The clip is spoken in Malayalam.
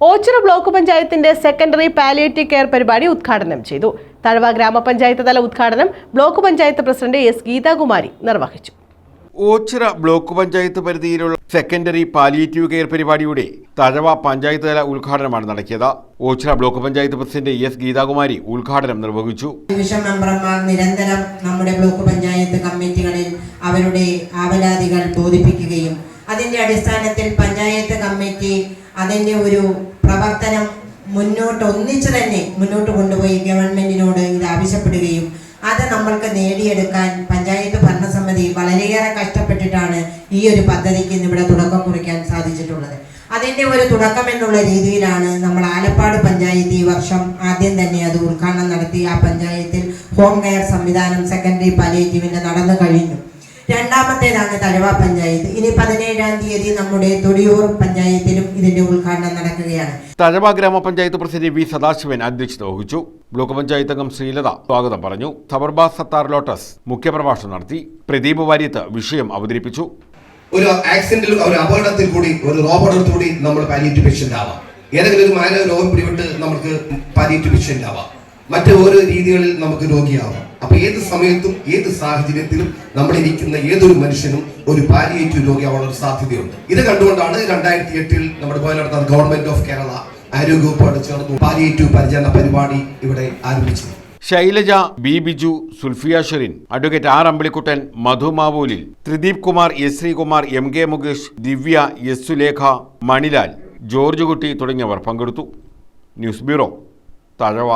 ഓച്ചിറ ബ്ലോക്ക് പഞ്ചായത്തിന്റെ സെക്കൻഡറി പാലിയേറ്റീവ് കെയർ പരിപാടി ഉദ്ഘാടനം ചെയ്തു. തഴവ ഗ്രാമപഞ്ചായത്ത് തല ഉദ്ഘാടനം block panchayat president S Geethakumari നിർവഹിച്ചു. ഓച്ചിറ ബ്ലോക്ക് പഞ്ചായത്ത് പരിധിയിലുള്ള സെക്കൻഡറി പാലിയേറ്റീവ് കെയർ പരിപാടിയുടെ തഴവ പഞ്ചായത്ത് തല ഉദ്ഘാടനമാണ് നടത്തിയത് Ochira block panchayat president S Geethakumari ഉദ്ഘാടനം നിർവഹിച്ചു. ഡിവിഷൻ മെമ്പർമാർ നിരന്തരം നമ്മുടെ ബ്ലോക്ക് പഞ്ചായത്ത് കമ്മിറ്റികളിൽ അവരുടെ ആവലാതികൾ ബോധിപ്പിക്കുകയും അതിന്റെ അടിസ്ഥാനത്തിൽ പഞ്ചായത്ത് കമ്മിറ്റി അതിന്റെ ഒരു പ്രവർത്തനം മുന്നോട്ട് ഒന്നിച്ചു തന്നെ മുന്നോട്ട് കൊണ്ടുപോയി ഗവൺമെന്റിനോട് ഇത് ആവശ്യപ്പെടുകയും അത് നമ്മൾക്ക് നേടിയെടുക്കാൻ പഞ്ചായത്ത് ഭരണസമിതി വളരെയേറെ കഷ്ടപ്പെട്ടിട്ടാണ് ഈ ഒരു പദ്ധതിക്ക് ഇവിടെ തുടക്കം കുറിക്കാൻ സാധിച്ചിട്ടുള്ളത്. അതിന്റെ ഒരു തുടക്കം എന്നുള്ള രീതിയിലാണ് നമ്മൾ ആലപ്പാട് പഞ്ചായത്ത് ഈ വർഷം ആദ്യം തന്നെ അത് ഉദ്ഘാടനം നടത്തി. ആ പഞ്ചായത്തിൽ ഹോം കെയർ സംവിധാനം സെക്കൻഡറി പാലിയേറ്റീവിന്റെ നടന്നു കഴിഞ്ഞു. രണ്ടാമത്തേതാണ് തഴവ പഞ്ചായത്ത്. ഇനി പതിനേഴാം തീയതി നമ്മുടെ തൊടിയൂർ പഞ്ചായത്തിലും ഇതിന്റെ ഉദ്ഘാടനം നടക്കുകയാണ്. തഴവ ഗ്രാമപഞ്ചായത്ത് പ്രസിഡന്റ് വി സദാശിവൻ അധ്യക്ഷത വഹിച്ചു. ബ്ലോക്ക് പഞ്ചായത്ത് അംഗം ശ്രീലത സ്വാഗതം പറഞ്ഞു. സബർബാ സത്താർ ലോട്ടസ് മുഖ്യപ്രഭാഷണം നടത്തി. പ്രദീപ് വാര്യത്ത് വിഷയം അവതരിപ്പിച്ചു. ഒരു ആക്സിഡന്റിൽ ഒരു അപകടത്തിൽ കൂടി ഒരു റോബോട്ടത്തിൽ കൂടി നമ്മൾ പാലിയേറ്റീവ് പേഷ്യന്റ് ആവാം. ഏതെങ്കിലും ഒരു മാനവ രോഗം പിടിപെട്ട് നമുക്ക് പാലിയേറ്റീവ് പേഷ്യന്റ് ആവാം. മറ്റു ഓരോ രീതികളിൽ നമുക്ക് രോഗിയാവാം. അപ്പൊ ഏത് സമയത്തും ഏത് സാഹചര്യത്തിലും നമ്മൾ ഇരിക്കുന്ന ഏതൊരു മനുഷ്യനും ഒരു പാലിയേറ്റീവ് രോഗിയാവാനുള്ള സാധ്യതയുണ്ട്. ഇത് കണ്ടുകൊണ്ടാണ് രണ്ടായിരത്തി എട്ടിൽ നമ്മുടെ പോലെ നടത്തുന്ന ഗവൺമെന്റ് ഓഫ് കേരള ആരോഗ്യവകുപ്പോട് ചേർന്ന് പാലിയേറ്റീവ് പരിചരണ പരിപാടി ഇവിടെ ആരംഭിച്ചത്. Shailaja B Biju Sulfiya Sherin advocate R Ambilikuttan Madhu മാവൂലിൽ Thrideep Kumar S Sreekumar M K Mukesh Divya S Sulekha Manilal George Kutty തുടങ്ങിയവർ പങ്കെടുത്തു. News bureau Thazhava.